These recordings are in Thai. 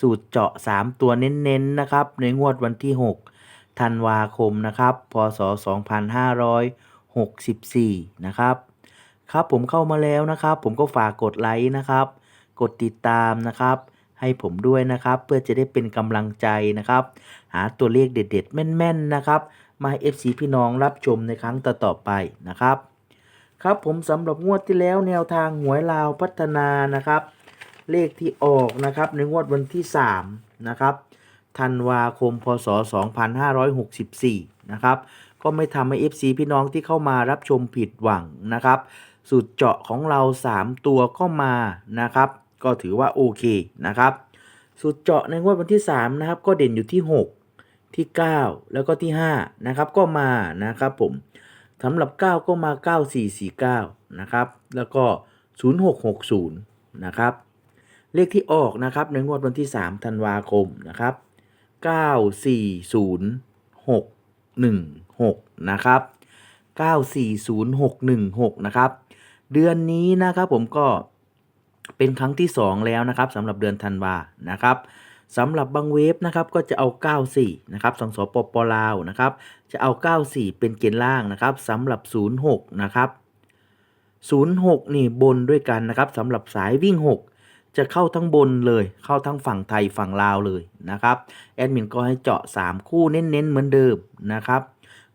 สูตรเจาะ 3 ตัวเน้นๆนะครับ ในงวดวันที่ 6 ธันวาคมนะครับ พศ 2564 นะครับ ครับผมเข้ามาแล้วนะครับ ผมก็ฝากกดไลค์นะครับ กดติดตามนะครับ ให้ผมด้วยนะครับ เพื่อจะได้เป็นกำลังใจนะครับ หาตัวเลขเด็ด ๆ แม่น ๆ นะครับ มาให้ FC พี่น้องรับชมในครั้งต่อๆไปนะครับ ครับผมสำหรับงวดที่แล้วแนวทางหวยลาวพัฒนานะครับ เลขที่ออกนะครับในงวดวันที่ 3 นะครับธันวาคมพศ 2564 นะครับ ก็ไม่ทำให้ FC พี่น้องที่เข้ามารับชมผิดหวังนะครับ สูตรเจาะของเรา 3 ตัวก็มานะครับ ก็ถือว่าโอเคนะครับ สูตรเจาะในงวดวันที่ 3 นะครับ ก็เด่นอยู่ที่ 6 ที่ 9 แล้วก็ที่ 5 นะครับ ก็มานะครับผมสำหรับ 9 ก็มา 9449 นะครับ แล้วก็ 0660 นะครับ เลขที่ออกนะครับในงวดวันที่ 3 ธันวาคมนะครับ 940616 นะครับ 940616 นะครับ เดือนนี้นะครับผมก็เป็นครั้งที่ 2 แล้วนะครับสำหรับเดือนธันวานะครับสำหรับบางเวฟนะครับก็จะเอา 94 นะครับสังสปปลาวนะครับ จะเอา 94 เป็นเกณฑ์ล่างนะครับสำหรับ 06 นะครับ 06 นี่บนด้วยกันนะครับสำหรับสายวิ่ง 6 จะเข้าทั้งบนเลย เข้าทั้งฝั่งไทยฝั่งลาวเลยนะครับแอดมินก็ให้เจาะ 3 คู่เน้นๆเหมือนเดิมนะครับ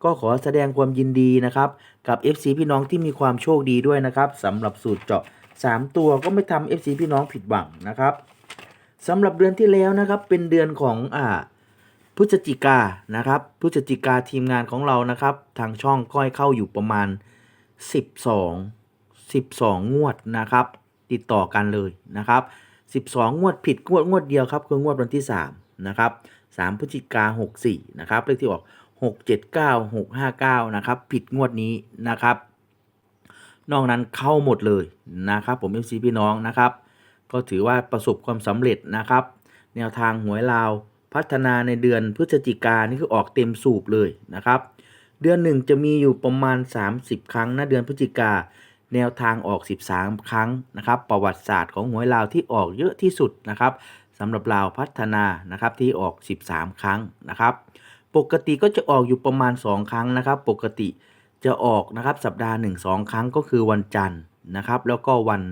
ก็ขอแสดงความยินดีนะครับกับ FC พี่น้องที่มีความโชคดีด้วยนะครับสำหรับสูตรเจาะ 3 ตัวก็ไม่ทำ FC พี่น้องผิดหวังนะครับสำหรับเดือนที่แล้วนะครับเป็นเดือนของอ่าพฤศจิกานะครับพฤศจิกาทีมงานของเรานะครับ ทางช่องก็ให้เข้าอยู่ประมาณ 12 12 งวดนะครับ ติดต่อกันเลยนะครับ 12 งวดผิดงวดงวดเดียวครับคืองวดวันที่ 3 นะครับ 3พฤศจิกา64 นะครับเลขที่ออก 679 659 นะครับ ผิดงวดนี้นะครับ นอกนั้นเข้าหมดเลยนะครับ ผม FC พี่น้องนะครับ ก็ถือว่าประสบความสำเร็จนะครับ แนวทางหวยลาวพัฒนาในเดือนพฤศจิกานี่คือออกเต็มสูบเลยนะครับ เดือนหนึ่งจะมีอยู่ประมาณ 30 ครั้งนะเดือนพฤศจิกา แนวทางออก 13 ครั้งนะครับ ประวัติศาสตร์ของหวยลาวที่ออกเยอะที่สุดนะครับสำหรับลาวพัฒนานะครับที่ออก 13 ครั้งนะครับ ปกติก็จะออกอยู่ประมาณ 2 ครั้งนะครับ ปกติจะออกนะครับสัปดาห์ 1 2 ครั้งก็คือวันจันทร์นะครับ แล้วก็วัน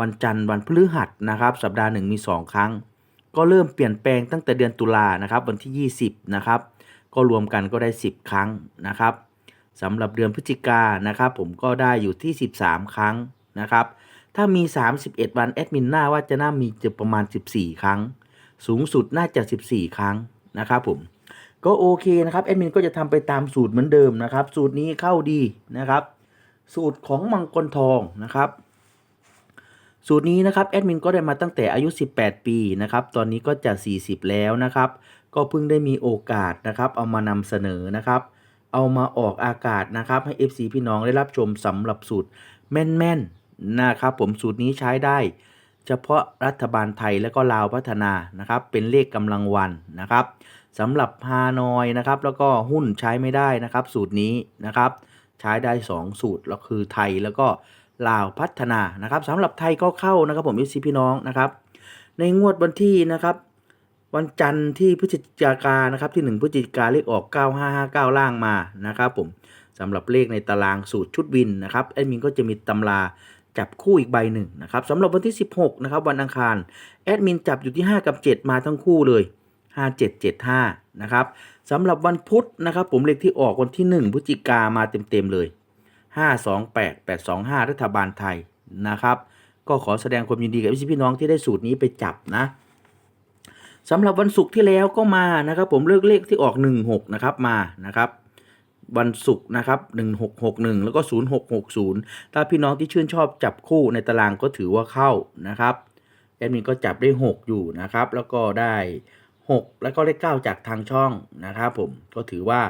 วันจันทร์วันพฤหัสนะครับ สัปดาห์หนึ่งมี 2 ครั้ง ก็เริ่มเปลี่ยนแปลงตั้งแต่เดือนตุลานะครับ วันที่ 20 นะครับ ก็รวมกันก็ได้ 10 ครั้งนะครับ สำหรับเดือนพฤศจิกานะครับ ผมก็ได้อยู่ที่ 13 ครั้งนะครับ ถ้ามี 31 วันแอดมินหน้าว่าจะน่ามีจะประมาณ 14 ครั้ง สูงสุดน่าจะ 14 ครั้งนะครับผมก็โอเคนะครับแอดมินก็จะทำไปตามสูตรเหมือนเดิมนะครับ สูตรนี้เข้าดีนะครับ สูตรของมังกรทองนะครับ สูตรนี้นะครับแอดมินก็ได้มาตั้งแต่อายุ 18 ปีนะครับ ตอนนี้ก็จะ 40 แล้วนะครับ ก็เพิ่งได้มีโอกาสนะครับ เอามานำเสนอนะครับ เอามาออกอากาศนะครับ ให้ FC พี่น้องได้รับชมสำหรับสูตรแม่นๆนะครับ ผมสูตรนี้ใช้ได้ เฉพาะรัฐบาลไทยและก็ลาวพัฒนานะครับ เป็นเลขกำลังวันนะครับสำหรับฮานอยนะครับ แล้วก็หุ้นใช้ไม่ได้นะครับ สูตรนี้นะครับ ใช้ได้ 2 สูตรแล้วคือไทยแล้วก็ลาวพัฒนานะครับสำหรับไทยก็เข้านะครับ ผม FC พี่น้องนะครับ ในงวดวันที่นะครับ วันจันทร์ที่พฤศจิกานะครับที่ 1 พฤศจิกาเลขออก 9559 ล่างมานะครับผมสำหรับเลขในตารางสูตรชุดวินนะครับแอดมินก็จะมีตำราจับคู่อีกใบหนึ่งนะครับสำหรับวันที่ 16นะครับวันอังคารแอดมินจับอยู่ที่ 5 กับ 7 มาทั้งคู่เลย 5775นะครับสำหรับวันพุธนะครับผมเลขที่ออกวันที่ 1 พฤศจิกามาเต็มๆเลย 528 825 รัฐบาลไทยนะครับก็ขอแสดงความยินดีกับพี่น้องที่ได้สูตรนี้ไปจับนะ สำหรับวันศุกร์ที่แล้วก็มานะครับ ผมเลือกเลขที่ออก 16 นะครับมานะครับ วันศุกร์นะครับ 1661 แล้วก็ 0660 ถ้าพี่น้องที่ชื่นชอบจับคู่ในตารางก็ถือว่าเข้านะครับแอดมินก็จับได้ 6 อยู่นะครับ แล้วก็ได้ 6 แล้วก็เลข9จากทางช่องนะครับ ผมก็ถือว่า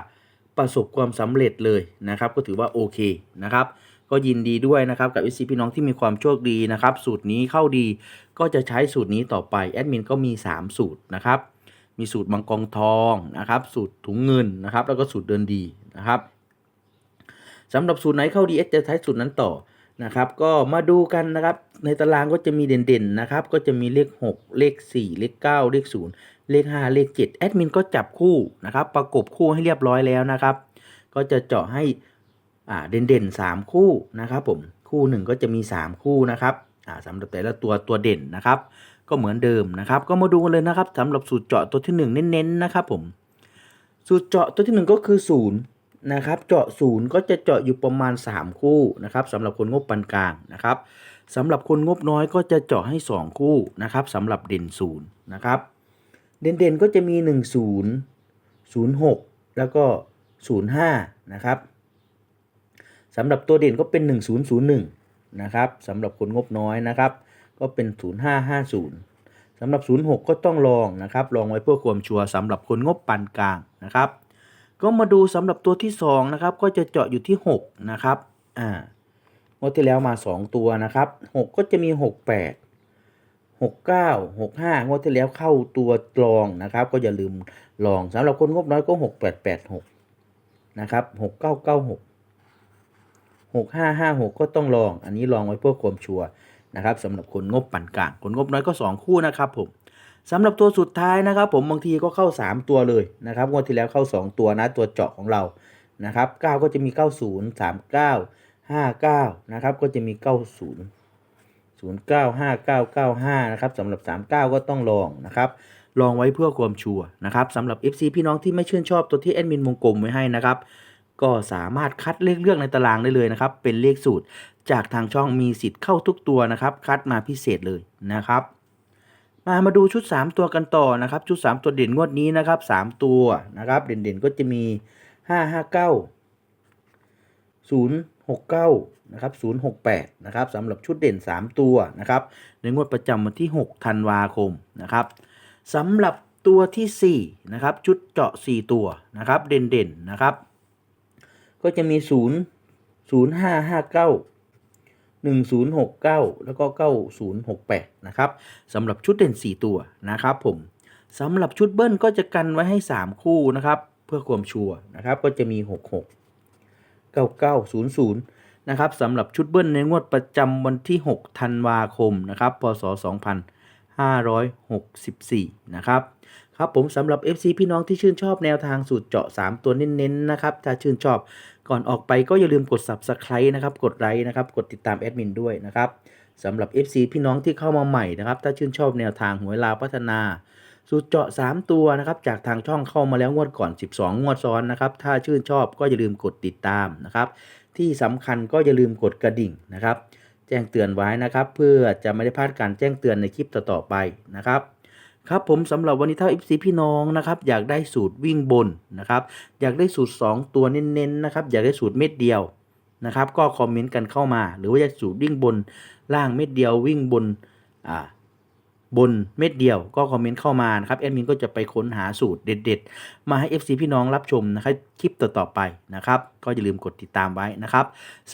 ประสบความสำเร็จเลยนะครับ ก็ถือว่าโอเคนะครับ ก็ยินดีด้วยนะครับกับ FC พี่น้องที่มีความโชคดีนะครับ สูตรนี้เข้าดีก็จะใช้สูตรนี้ต่อไปแอดมินก็มี 3 สูตรนะครับมีสูตรมังกรทองนะครับ สูตรถุงเงินนะครับ แล้วก็สูตรเดินดีนะครับสำหรับสูตรไหนเข้าดีเอสจะใช้สูตรนั้นต่อนะครับ ก็มาดูกันนะครับ ในตารางก็จะมีเด่นๆนะครับ ก็จะมีเลข 6 เลข 4 เลข 9 เลข 0 เลข 5 เลข 7 แอดมินก็จับคู่นะครับ ประกบคู่ให้เรียบร้อยแล้วนะครับ ก็จะเจาะให้ อ่าเด่นๆ 3 คู่นะครับผมคู่หนึ่งก็จะมี 3 คู่นะครับอ่าสำหรับแต่ละตัวตัวเด่นนะครับ ก็เหมือนเดิมนะครับ ก็มาดูกันเลยนะครับสำหรับสูตรเจาะตัวที่ 1 เน้นๆนะครับผมสูตรเจาะตัวที่ 1 ก็คือ0นะครับเจาะศูนย์ก็จะเจาะอยู่ประมาณ 3 คู่นะครับสำหรับคนงบปานกลางนะครับสำหรับคนงบน้อยก็จะเจาะให้ 2 คู่นะครับสำหรับเด่นศูนย์นะครับเด่นๆก็จะมี 1 0 0 6 แล้วก็ 0 5นะครับ สำหรับตัวเด่นก็เป็น 1001นะครับสำหรับคนงบน้อยนะครับ ก็เป็น 0550สำหรับ 06 ก็ต้องลองนะครับลองไว้เพื่อความชัวร์สำหรับคนงบปานกลางนะครับก็มาดูสำหรับตัวที่2นะครับก็จะเจาะอยู่ที่ 6 นะครับอ่างวดที่แล้วมา 2 ตัวนะครับ 6 ก็จะมี 68 69 65 งวดที่แล้วเข้าตัวกรองนะครับ ก็อย่าลืมลองสำหรับคนงบน้อยก็ 6886 นะครับ 6996 6556 ก็ต้องลอง อันนี้ลองไว้เพื่อความชัวร์นะครับสำหรับคนงบปานกลาง คนงบน้อยก็ 2 คู่นะครับผมสำหรับตัวสุดท้ายนะครับ ผมบางทีก็เข้า 3 ตัวเลยนะครับงวดที่แล้วเข้า 2 ตัวนะตัวเจาะของเรานะครับ9ก็จะมี 90 39 59นะครับก็จะมี 90 09 59 95นะครับสำหรับ 39 ก็ต้องลองนะครับลองไว้เพื่อความชัวร์นะครับสำหรับ FC พี่น้องที่ไม่ชื่นชอบตัวที่แอดมินวงกลมไว้ให้นะครับ ก็สามารถคัดเลขเลือกในตารางได้เลยนะครับ เป็นเลขสูตร จากทางช่องมีสิทธิ์เข้าทุกตัวนะครับ คัดมาพิเศษเลยนะครับ มามาดูชุด 3 ตัวกันต่อนะครับ ชุด 3 ตัวเด่นงวดนี้นะครับ 3 ตัวนะครับ เด่นๆก็จะมี 559 069นะครับ068นะครับสำหรับชุดเด่น 3 ตัวนะครับ ในงวดประจำวันที่ 6 ธันวาคมนะครับสำหรับตัวทีสี่4นะครับ ชุดเจาะ 4 ตัวนะครับ เด่นๆนะครับ ก็จะมี0 0 5 5 9 1069แล้วก็9068นะครับสำหรับชุดเด่น4ตัวนะครับผมสำหรับชุดเบิ้ลก็จะกันไว้ให้3คู่นะครับเพื่อความชัวร์นะครับก็จะมี66 9900นะครับสำหรับชุดเบิ้ลในงวดประจำวันที่6ธันวาคมนะครับพศ 2564 นะครับ ครับผมสำหรับ FC พี่น้องที่ชื่นชอบแนวทางสูตรเจาะ 3 ตัวเน้นๆนะครับ ถ้าชื่นชอบก่อนออกไปก็อย่าลืมกด Subscribe นะครับ กดไลค์นะครับ กดติดตามแอดมินด้วยนะครับสำหรับ FC พี่น้องที่เข้ามาใหม่นะครับ ถ้าชื่นชอบแนวทางหวยลาวพัฒนา สูตรเจาะ 3 ตัวนะครับ จากทางช่องเข้ามาแล้วงวดก่อน 12 งวดซ้อนนะครับ ถ้าชื่นชอบก็อย่าลืมกดติดตามนะครับ ที่สำคัญก็อย่าลืมกดกระดิ่งนะครับ แจ้งเตือนไว้นะครับ เพื่อจะไม่ได้พลาดการแจ้งเตือนในคลิปต่อๆไปนะครับครับผมสำหรับวันนี้เท่า FC พี่น้องนะครับอยากได้สูตรวิ่งบนนะครับอยากได้สูตร 2 ตัวเน้นๆนะครับอยากได้สูตรเม็ดเดียวนะครับก็คอมเมนต์กันเข้ามา หรือว่าอยากสูตรวิ่งบนล่างเม็ดเดียววิ่งบนอ่า บนเม็ดเดียวก็คอมเมนต์เข้ามานะครับแอดมินก็จะไปค้นหาสูตรเด็ด ๆ มาให้ FC พี่น้องรับชมนะครับคลิปต่อๆไปนะครับก็อย่าลืมกดติดตามไว้นะครับ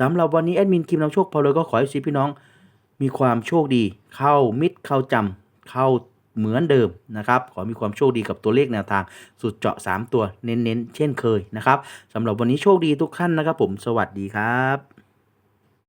สำหรับวันนี้แอดมินคิมนำโชคพอเลยก็ขอให้ FC พี่น้องมีความโชคดี เข้ามิดเข้าจำเข้าเหมือนเดิมนะครับ ขอมีความโชคดีกับตัวเลขแนวทาง สุดเจาะ 3 ตัวเน้นๆ เช่นเคยนะครับสำหรับวันนี้โชคดีทุกท่านนะครับผมสวัสดีครับ